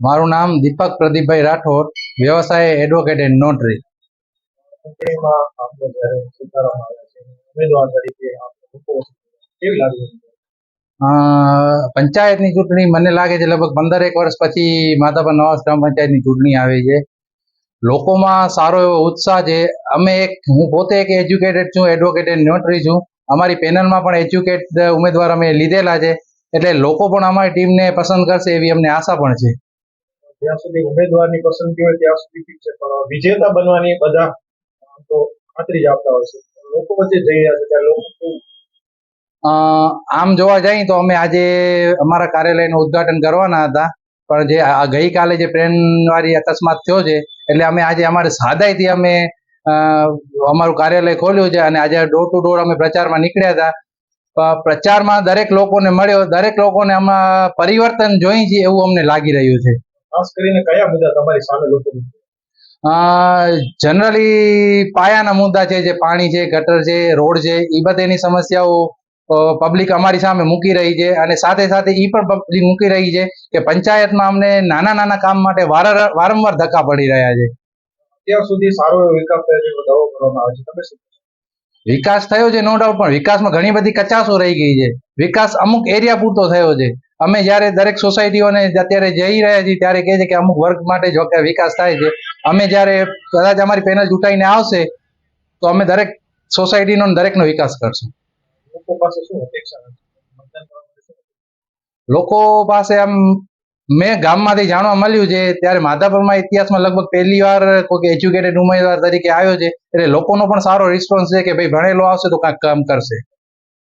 મારું નામ દીપક પ્રદીપભાઈ રાઠોડ, વ્યવસાય એડવોકેટ એન્ડ નોટરી પંચાયતની ચૂંટણી મને લાગે છે લગભગ પંદર એક વર્ષ પછી માધાપર નવાસ ગ્રામ પંચાયતની ચૂંટણી આવી છે. લોકોમાં સારો એવો ઉત્સાહ છે. અમે એક, હું પોતે એક એજ્યુકેટેડ છું એડવોકેટ એન્ડ નોટરી છું. અમારી પેનલમાં પણ એજ્યુકેટ ઉમેદવાર અમે લીધેલા છે. એટલે લોકો પણ અમારી ટીમને પસંદ કરશે એવી અમને આશા પણ છે. જ્યાં સુધી ઉમેદવારની પસંદગી હોય ત્યાં સુધી ઠીક છે. પણ વિજેતા બનવાની બધા તો ખાતરી જ આપતા હોય છે. લોકો વચ્ચે જઈ રહ્યા છે ત્યારે લોકો આમ જોવા જઈએ તો અમે આજે અમારા કાર્યાલયનું ઉદ્ઘાટન કરવાના હતા. પણ જે ગઈકાલે જે ટ્રેનવાળી અકસ્માત થયો છે, એટલે અમે આજે અમારે સાદાઈથી અમે અમારું કાર્યાલય ખોલ્યું છે અને આજે ડોર ટુ ડોર અમે પ્રચારમાં નીકળ્યા હતા. પ્રચારમાં દરેક લોકોને મળ્યો. દરેક લોકોને આમાં પરિવર્તન જોઈ છે એવું અમને લાગી રહ્યું છે. ખાસ કરીને કયા મુદ્દા તમારી સામે લોકો જનરલી પાયાના મુદ્દા છે જે પાણી છે ગટર છે રોડ છે એ બધાની સમસ્યાઓ પબ્લિક અમારી સામે મૂકી રહી છે અને સાથે સાથે એ પણ પબ્લિક મૂકી રહી છે કે પંચાયતમાં અમને નાના નાના કામ માટે વારંવાર ધક્કા પડી રહ્યા છે. અત્યાર સુધી સારો એવો વિકાસ થયો છે દાવો કરવામાં આવે છે. તમે વિકાસ થયો છે નો ડાઉટ પણ વિકાસમાં ઘણી બધી કચાસો રહી ગઈ છે. વિકાસ અમુક એરિયા પૂરતો થયો છે. અમે જ્યારે દરેક સોસાયટીઓને અત્યારે જઈ રહ્યા છીએ ત્યારે કહે છે કે અમુક વર્ગ માટે જો કે વિકાસ થાય છે. અમે જ્યારે કદાચ અમારી પેનલ ચૂંટાઈને આવશે તો અમે દરેક સોસાયટીનો દરેકનો વિકાસ કરશું. લોકો પાસે આમ મેં ગામમાંથી જાણવા મળ્યું છે ત્યારે માધાપરમાં ઇતિહાસમાં લગભગ પહેલી વાર કોઈ એજ્યુકેટેડ ઉમેદવાર તરીકે આવ્યો છે એટલે લોકોનો પણ સારો રિસ્પોન્સ છે કે ભાઈ ભણેલો આવશે તો કાંઈક કામ કરશે.